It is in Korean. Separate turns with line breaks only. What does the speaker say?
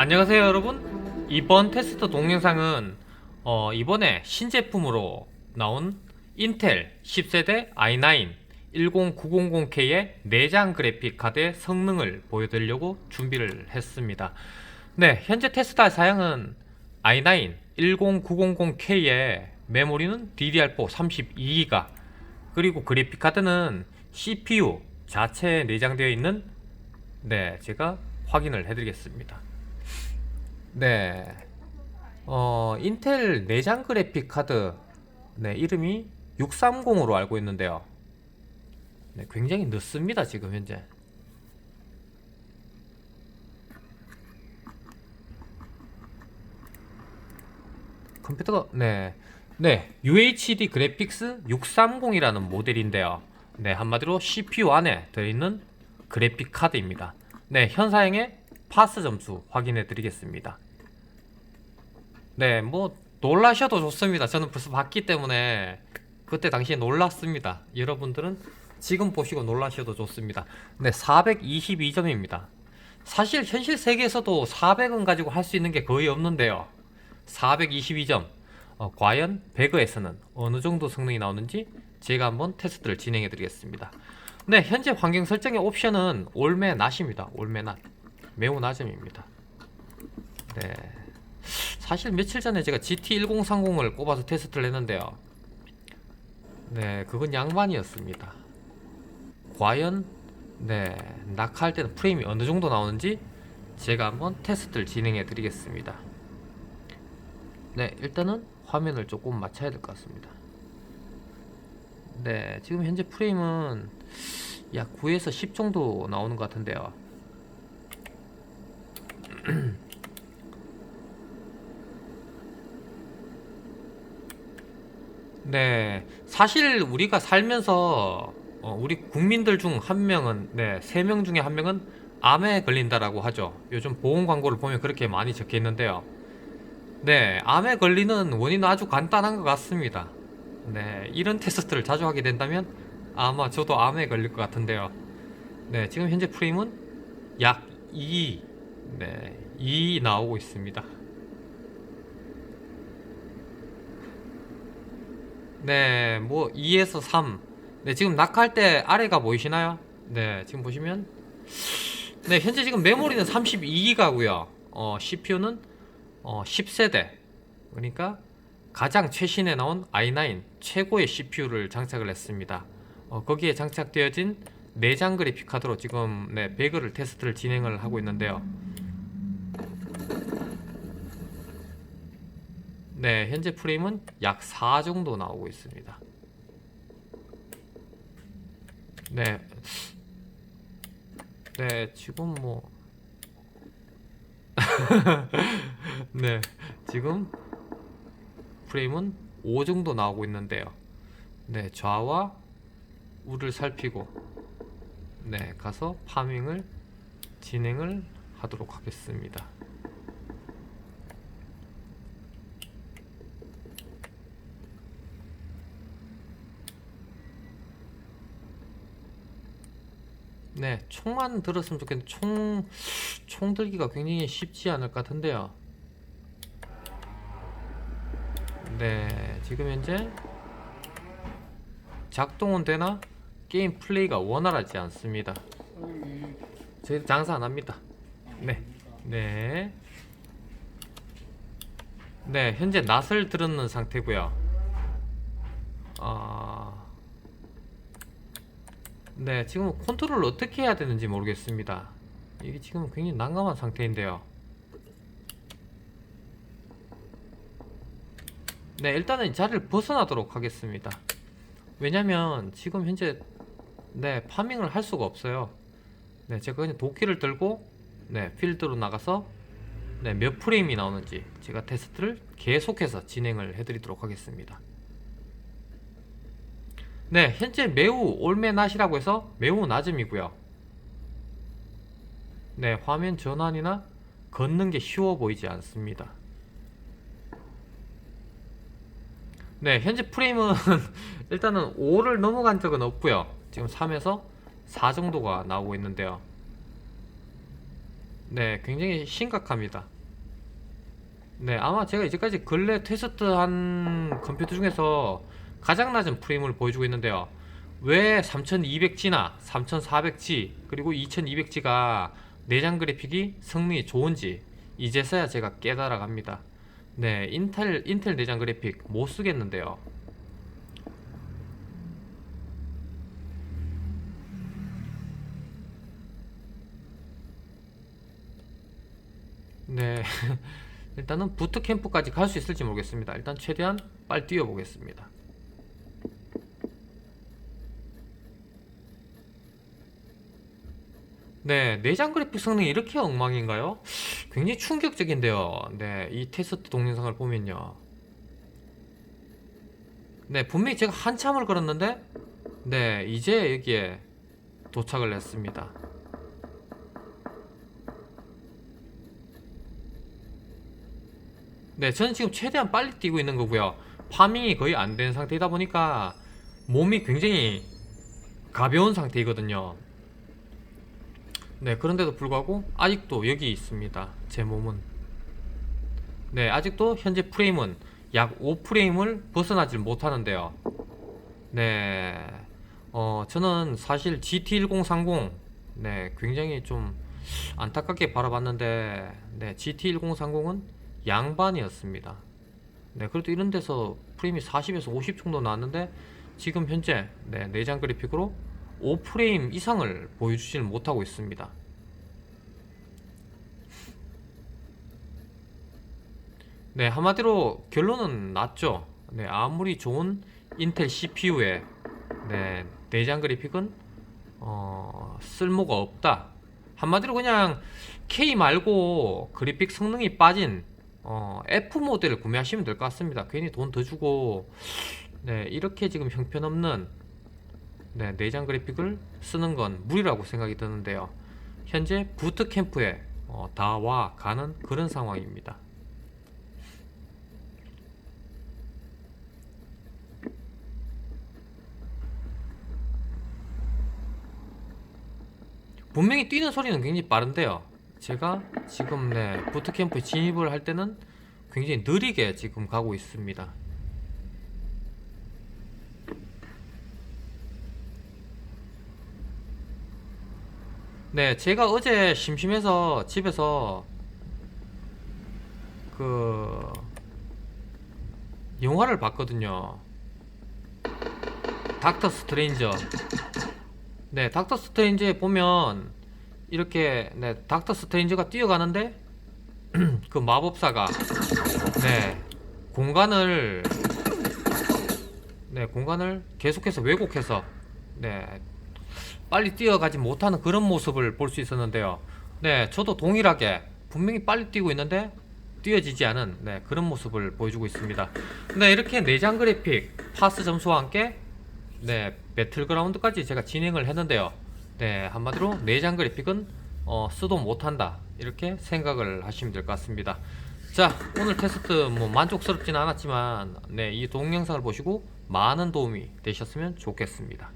안녕하세요 여러분. 이번 테스트 동영상은 어, 이번에 신제품으로 나온 인텔 10세대 i9 10900K의 내장 그래픽 카드의 성능을 보여드리려고 준비를 했습니다. 네 현재 테스트할 사양은 i9 10900K의 메모리는 DDR4 32GB 그리고 그래픽 카드는 CPU 자체에 내장되어 있는 네 제가 확인을 해드리겠습니다 네. 어, 인텔 내장 그래픽 카드 네, 이름이 630으로 알고 있는데요. 네, 굉장히 늦습니다, 지금 현재. 컴퓨터가 네. 네, UHD 그래픽스 630이라는 모델인데요. 네, 한마디로 CPU 안에 들어있는 그래픽 카드입니다. 네, 현 사양의 파스 점수 확인해 드리겠습니다. 네, 뭐 놀라셔도 좋습니다. 저는 벌써 봤기 때문에 그때 당시에 놀랐습니다. 여러분들은 지금 보시고 놀라셔도 좋습니다. 네, 422점입니다. 사실 현실 세계에서도 400은 가지고 할 수 있는 게 거의 없는데요. 422점. 어, 과연 배그에서는 어느 정도 성능이 나오는지 제가 한번 테스트를 진행해 드리겠습니다. 네, 현재 환경 설정의 옵션은 올매 낫입니다. 올매 낫. 매우 낮음입니다. 네. 사실 며칠 전에 제가 GT1030을 꼽아서 테스트를 했는데요. 네, 그건 양반이었습니다. 과연 네, 낙하할 때는 프레임이 어느 정도 나오는지 제가 한번 테스트를 진행해 드리겠습니다. 네, 일단은 화면을 조금 맞춰야 될 것 같습니다. 네, 지금 현재 프레임은 약 9에서 10 정도 나오는 것 같은데요. 네, 사실 우리가 살면서 어, 우리 국민들 중 한 명은 네, 세 명 중에 한 명은 암에 걸린다라고 하죠. 요즘 보험 광고를 보면 그렇게 많이 적혀 있는데요. 네, 암에 걸리는 원인은 아주 간단한 것 같습니다. 네, 이런 테스트를 자주 하게 된다면 아마 저도 암에 걸릴 것 같은데요. 네, 지금 현재 프레임은 약 2, 네, 2 나오고 있습니다. 네, 뭐 2에서 3. 네, 지금 낙하할 때 아래가 보이시나요? 네, 지금 보시면 네, 현재 지금 메모리는 32기가고요. 어, CPU는 어, 10세대. 그러니까 가장 최신에 나온 i9 최고의 CPU를 장착을 했습니다. 어, 거기에 장착되어진 내장 그래픽 카드로 지금 네, 배그를 테스트를 진행을 하고 있는데요. 네, 현재 프레임은 약 4 정도 나오고 있습니다. 네. 네, 지금 뭐 네, 지금 프레임은 5 정도 나오고 있는데요. 네, 좌와 우를 살피고 네, 가서 파밍을 진행을 하도록 하겠습니다. 네, 총만 들었으면 좋겠는데 총, 총 들기가 굉장히 쉽지 않을 것 같은데요. 네, 지금 현재 작동은 되나 게임 플레이가 원활하지 않습니다. 저희 장사 안 합니다. 네, 네, 네, 현재 낯을 들었는 상태고요. 아. 네, 지금 컨트롤을 어떻게 해야 되는지 모르겠습니다. 이게 지금 굉장히 난감한 상태인데요. 네, 일단은 이 자리를 벗어나도록 하겠습니다. 왜냐면 지금 현재 네, 파밍을 할 수가 없어요. 네, 제가 그냥 도끼를 들고 네, 필드로 나가서 네, 몇 프레임이 나오는지 제가 테스트를 계속해서 진행을 해드리도록 하겠습니다. 네, 현재 매우 올매낫이라고 해서 매우 낮음이고요. 네, 화면 전환이나 걷는 게 쉬워 보이지 않습니다. 네, 현재 프레임은 일단은 5를 넘어간 적은 없고요. 지금 3에서 4 정도가 나오고 있는데요. 네, 굉장히 심각합니다. 네, 아마 제가 이제까지 근래 테스트한 컴퓨터 중에서 가장 낮은 프레임을 보여주고 있는데요. 왜 3200G나 3400G 그리고 2200G가 내장 그래픽이 성능이 좋은지 이제서야 제가 깨달아 갑니다. 네, 인텔 인텔 내장 그래픽 못 쓰겠는데요. 네. 일단은 부트캠프까지 갈 수 있을지 모르겠습니다. 일단 최대한 빨리 뛰어보겠습니다. 네, 내장 그래픽 성능이 이렇게 엉망인가요? 굉장히 충격적인데요. 네, 이 테스트 동영상을 보면요. 네, 분명히 제가 한참을 걸었는데, 네, 이제 여기에 도착을 했습니다. 네, 저는 지금 최대한 빨리 뛰고 있는 거고요. 파밍이 거의 안 된 상태이다 보니까 몸이 굉장히 가벼운 상태이거든요. 네, 그런데도 불구하고 아직도 여기 있습니다. 제 몸은. 네, 아직도 현재 프레임은 약 5프레임을 벗어나질 못하는데요. 네, 어, 저는 사실 GT1030, 네, 굉장히 좀 안타깝게 바라봤는데, 네, GT1030은 양반이었습니다. 네, 그래도 이런 데서 프레임이 40에서 50 정도 나왔는데, 지금 현재, 네, 내장 그래픽으로 5프레임 이상을 보여주지는 못하고 있습니다. 네, 한마디로 결론은 났죠. 네, 아무리 좋은 인텔 CPU에 네, 내장 그래픽은 어, 쓸모가 없다. 한마디로 그냥 K 말고 그래픽 성능이 빠진 어, F 모델을 구매하시면 될 것 같습니다. 괜히 돈 더 주고 네, 이렇게 지금 형편없는 네, 내장 그래픽을 쓰는 건 무리라고 생각이 드는데요. 현재 부트캠프에 어, 다와 가는 그런 상황입니다. 분명히 뛰는 소리는 굉장히 빠른데요. 제가 지금 네, 부트캠프에 진입을 할 때는 굉장히 느리게 지금 가고 있습니다. 네, 제가 어제 심심해서 집에서 그 영화를 봤거든요. 닥터 스트레인저. 네, 닥터 스트레인저에 보면 이렇게 네, 닥터 스트레인저가 뛰어가는데 그 마법사가 네, 공간을 네, 공간을 계속해서 왜곡해서 네, 빨리 뛰어가지 못하는 그런 모습을 볼 수 있었는데요. 네, 저도 동일하게 분명히 빨리 뛰고 있는데 뛰어지지 않은 네, 그런 모습을 보여주고 있습니다. 네, 이렇게 내장 그래픽 파스 점수와 함께 네, 배틀그라운드까지 제가 진행을 했는데요. 네, 한마디로 내장 그래픽은 어, 쓰도 못한다 이렇게 생각을 하시면 될 것 같습니다. 자, 오늘 테스트 뭐 만족스럽지는 않았지만 네, 이 동영상을 보시고 많은 도움이 되셨으면 좋겠습니다.